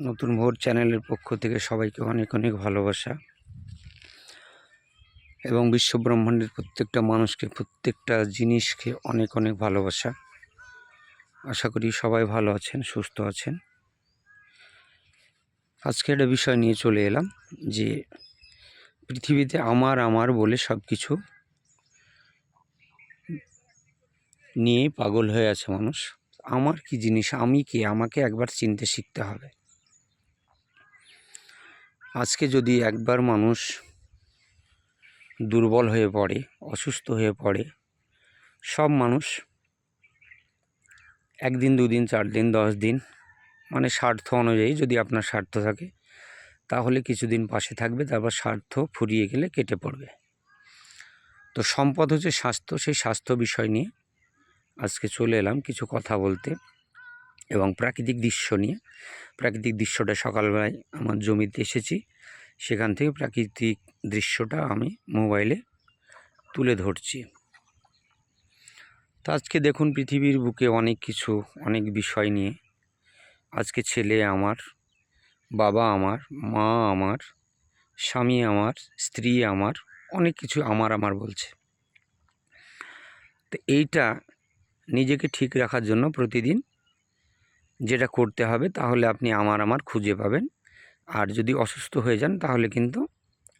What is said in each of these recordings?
নতুন ভোর চ্যানেলের পক্ষ থেকে সবাইকে অনেক অনেক ভালোবাসা এবং বিশ্ব ব্রহ্মাণ্ডের প্রত্যেকটা মানুষকে, প্রত্যেকটা জিনিসকে অনেক অনেক ভালোবাসা। আশা করি সবাই ভালো আছেন, সুস্থ আছেন। আজকে একটা বিষয় নিয়ে চলে এলাম যে পৃথিবীতে আমার আমার বলে সব কিছু নিয়ে পাগল হয়ে আছে মানুষ। আমার কি জিনিস, আমি কে, আমাকে একবার চিনতে শিখতে হবে? আজকে যদি একবার মানুষ দুর্বল হয়ে পড়ে, অসুস্থ হয়ে পড়ে, সব মানুষ একদিন, দুদিন চার দিন দশ দিন মানে স্বার্থ অনুযায়ী যদি আপনার স্বার্থ থাকে, তাহলে কিছুদিন পাশে থাকবে, তারপর স্বার্থ ফুরিয়ে গেলে কেটে পড়বে। তো সম্পদ হচ্ছে স্বাস্থ্য, সেই স্বাস্থ্য বিষয় নিয়ে আজকে চলে এলাম কিছু কথা বলতে। এবং প্রাকৃতিক দৃশ্য নিয়ে। প্রাকৃতিক দৃশ্যটা সকালবেলায় আমার জমিতে এসেছি। সেখান থেকে প্রাকৃতিক দৃশ্যটা আমি মোবাইলে তুলে ধরছি। তো আজকে দেখুন পৃথিবীর বুকে অনেক কিছু, অনেক বিষয় নিয়ে। আজকে ছেলে আমার, বাবা আমার, মা আমার, স্বামী আমার, স্ত্রী আমার, অনেক কিছু আমার আমার বলছে। তো এইটা নিজেকে ঠিক রাখার জন্য প্রতিদিন যেটা করতে হবে তাহলে আপনি আমার আমার খুঁজে পাবেন। আর যদি অসুস্থ হয়ে যান তাহলে কিন্তু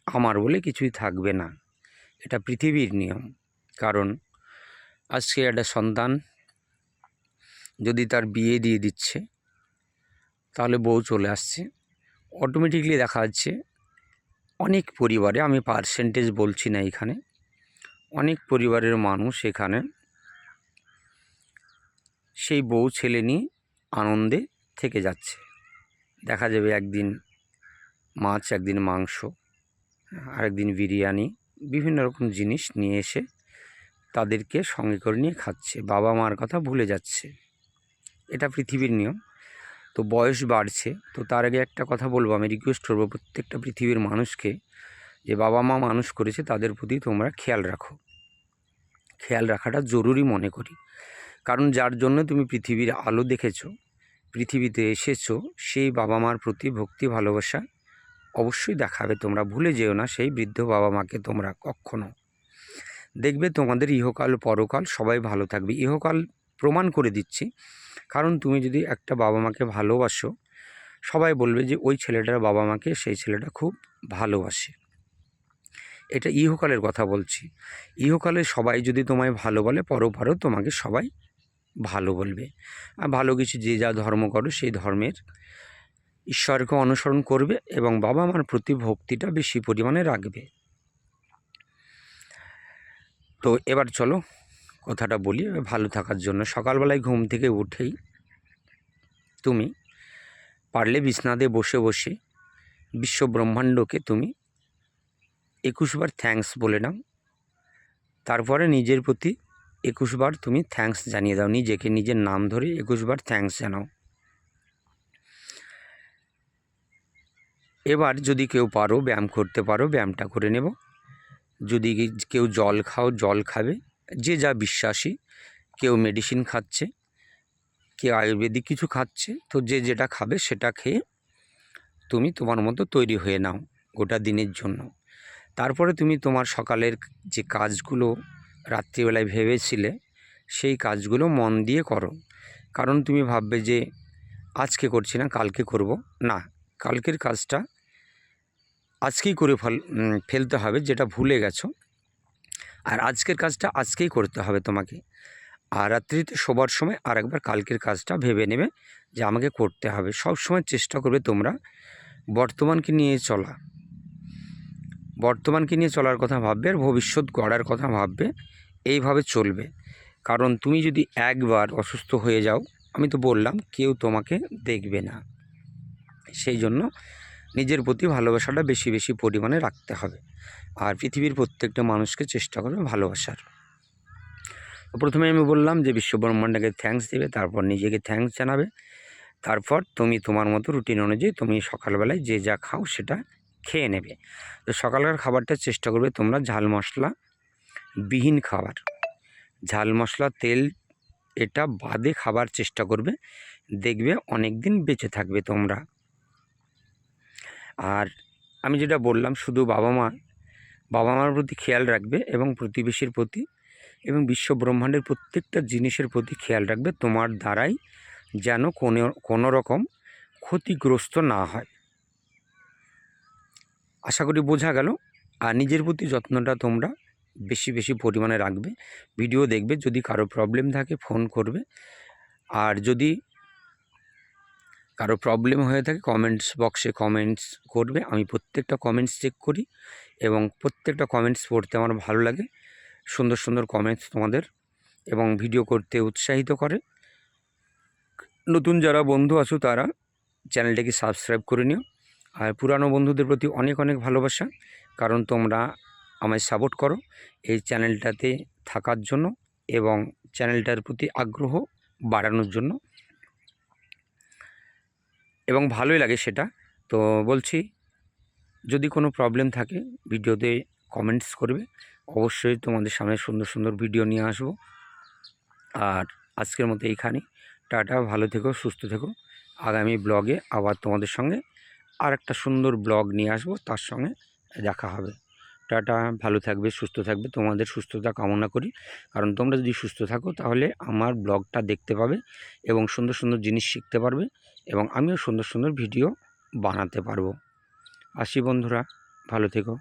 আমার বলে কিছুই থাকবে না। এটা পৃথিবীর নিয়ম। কারণ আজকে একটা সন্তান যদি তার বিয়ে দিয়ে দিচ্ছে, তাহলে বউ চলে আসছে। অটোমেটিকলি দেখা যাচ্ছে অনেক পরিবারে, আমি পার্সেন্টেজ বলছি না এখানে, অনেক পরিবারের মানুষ এখানে সেই বউ ছেলে নিয়ে আনন্দে থেকে যাচ্ছে। দেখা যাবে একদিন মাছ, একদিন মাংস, আরেকদিন বিরিয়ানি, বিভিন্ন রকম জিনিস নিয়ে এসে তাদেরকে সঙ্গে করে নিয়ে খাচ্ছে। বাবা মার কথা ভুলে যাচ্ছে। এটা পৃথিবীর নিয়ম। তো বয়স বাড়ছে। তো তার আগে একটা কথা বলব। আমি রিকোয়েস্ট করব প্রত্যেকটা পৃথিবীর মানুষকে যে বাবা মা মানুষ করেছে, তাদের প্রতি তোমরা খেয়াল রাখো। খেয়াল রাখাটা জরুরি মনে করি। কারণ যার জন্য তুমি পৃথিবীর আলো দেখেছ, পৃথিবীতে এসেছ, সেই বাবা মার প্রতি ভক্তি, ভালোবাসা অবশ্যই দেখাবে। তোমরা ভুলে যেও না, সেই বৃদ্ধ বাবা মাকে তোমরা কখনো দেখবে। তোমাদের ইহকাল, পরকাল সবাই ভালো থাকবে। ইহকাল প্রমাণ করে দিচ্ছি। কারণ তুমি যদি একটা বাবা মাকে ভালোবাসো, সবাই বলবে যে ওই ছেলেটার বাবা মাকে সেই ছেলেটা খুব ভালোবাসে। এটা ইহকালের কথা বলছি। ইহকালে সবাই যদি তোমায় ভালো বলে পরপারও তোমাকে সবাই ভালো বলবে। আর ভালো কিছু যে যা ধর্ম করো, সেই ধর্মের ঈশ্বরকে অনুসরণ করবে এবং বাবা মার প্রতি ভক্তিটা বেশি পরিমাণে রাখবে। তো এবার চলো কথাটা বলি, ভালো থাকার জন্য। সকালবেলায় ঘুম থেকে উঠেই তুমি পারলে বিছনাতে বসে বসে বিশ্ব ব্রহ্মাণ্ডকে তুমি একুশবার থ্যাঙ্কস বলে নাও। তারপরে নিজের প্রতি একুশবার তুমি থ্যাঙ্কস জানিয়ে দাও, নিজেকে নিজের নাম ধরে একুশবার থ্যাঙ্কস জানাও। এবার যদি কেউ পারো, ব্যায়াম করতে পারো, ব্যায়ামটা করে নেব। যদি কেউ জল খাও, জল খাবে, যে যা বিশ্বাসী, কেউ মেডিসিন খাচ্ছে, কেউ আয়ুর্বেদিক কিছু খাচ্ছে, তো যে যেটা খাবে সেটা খেয়ে তুমি তোমার মতো তৈরি হয়ে নাও গোটা দিনের জন্য। তারপরে তুমি তোমার সকালের যে কাজগুলো রাত্রিবেলায় ভেবেছিলে সেই কাজগুলো মন দিয়ে করো। কারণ তুমি ভাববে যে, আজকে করছি না, কালকে করব। না, কালকের কাজটা আজকেই করে ফেল ফেলতে হবে, যেটা ভুলে গেছো। আর আজকের কাজটা আজকেই করতে হবে তোমাকে। আর রাত্রিতে শোবার সময় আর একবার কালকের কাজটা ভেবে নেবে যে, আমাকে করতে হবে। সব সময় চেষ্টা করবে তোমরা বর্তমানকে নিয়ে চলা। বর্তমানকে নিয়ে চলার কথা ভাববে আর ভবিষ্যৎ গড়ার কথা ভাববে, এইভাবে চলবে। কারণ তুমি যদি একবার অসুস্থ হয়ে যাও, আমি তো বললাম, কেউ তোমাকে দেখবে না। সেই জন্য নিজের প্রতি ভালোবাসাটা বেশি বেশি পরিমাণে রাখতে হবে। আর পৃথিবীর প্রত্যেকটা মানুষকে চেষ্টা করবে ভালোবাসার। প্রথমে আমি বললাম যে বিশ্বব্রহ্মাণ্ডকে থ্যাঙ্কস দেবে, তারপর নিজেকে থ্যাঙ্কস জানাবে। তারপর তুমি তোমার মতো রুটিন অনুযায়ী তুমি সকালবেলায় যে যা খাও সেটা খেয়ে নেবে। তো সকালকার খাবারটা চেষ্টা করবে তোমরা ঝাল মশলা বিহীন খাবার। ঝাল মশলা, তেল, এটা বাদে খাবার চেষ্টা করবে। দেখবে অনেক দিন বেঁচে থাকবে তোমরা। আর আমি যেটা বললাম, শুধু বাবা মা, বাবা মার প্রতি খেয়াল রাখবে এবং প্রতিবেশীর প্রতি এবং বিশ্ব ব্রহ্মাণ্ডের প্রত্যেকটা জিনিসের প্রতি খেয়াল রাখবে। তোমার দ্বারাই যেন কোনো কোনো রকম ক্ষতিগ্রস্ত না হয়। আশা করি বোঝা গেল। আর নিজের প্রতি যত্নটা তোমরা বেশি বেশি পরিমাণে রাখবে। ভিডিও দেখবে, যদি কারও প্রবলেম থাকে ফোন করবে। আর যদি কারও প্রবলেম হয়ে থাকে কমেন্টস বক্সে কমেন্টস করবে। আমি প্রত্যেকটা কমেন্টস চেক করি এবং প্রত্যেকটা কমেন্টস পড়তে আমার ভালো লাগে। সুন্দর সুন্দর কমেন্টস তোমাদের এবং ভিডিও করতে উৎসাহিত করে। নতুন যারা বন্ধু আছো, তারা চ্যানেলটাকে সাবস্ক্রাইব করে নিও। আর পুরানো বন্ধুদের প্রতি অনেক অনেক ভালোবাসা। কারণ তোমরা আমায় সাপোর্ট করো এই চ্যানেলটাতে থাকার জন্য এবং চ্যানেলটার প্রতি আগ্রহ বাড়ানোর জন্য। এবং ভালোই লাগে সেটা। তো বলছি, যদি কোনো প্রবলেম থাকে, ভিডিওতে কমেন্টস করবে। অবশ্যই তোমাদের সামনে সুন্দর সুন্দর ভিডিও নিয়ে আসব। আর আজকের মতো এইখানে টাটা, ভালো থেকো, সুস্থ থেকো। আগামী ব্লগে আবার তোমাদের সঙ্গে আর একটা সুন্দর ব্লগ নিয়ে আসব, তার সঙ্গে দেখা হবে। টাটা, ভালো থাকবে, সুস্থ থাকবে। তোমাদের সুস্থতা কামনা করি। কারণ তোমরা যদি সুস্থ থাকো, তাহলে আমার ব্লগটা দেখতে পাবে এবং সুন্দর সুন্দর জিনিস শিখতে পারবে এবং আমিও সুন্দর সুন্দর ভিডিও বানাতে পারব। আসি বন্ধুরা, ভালো থেকো।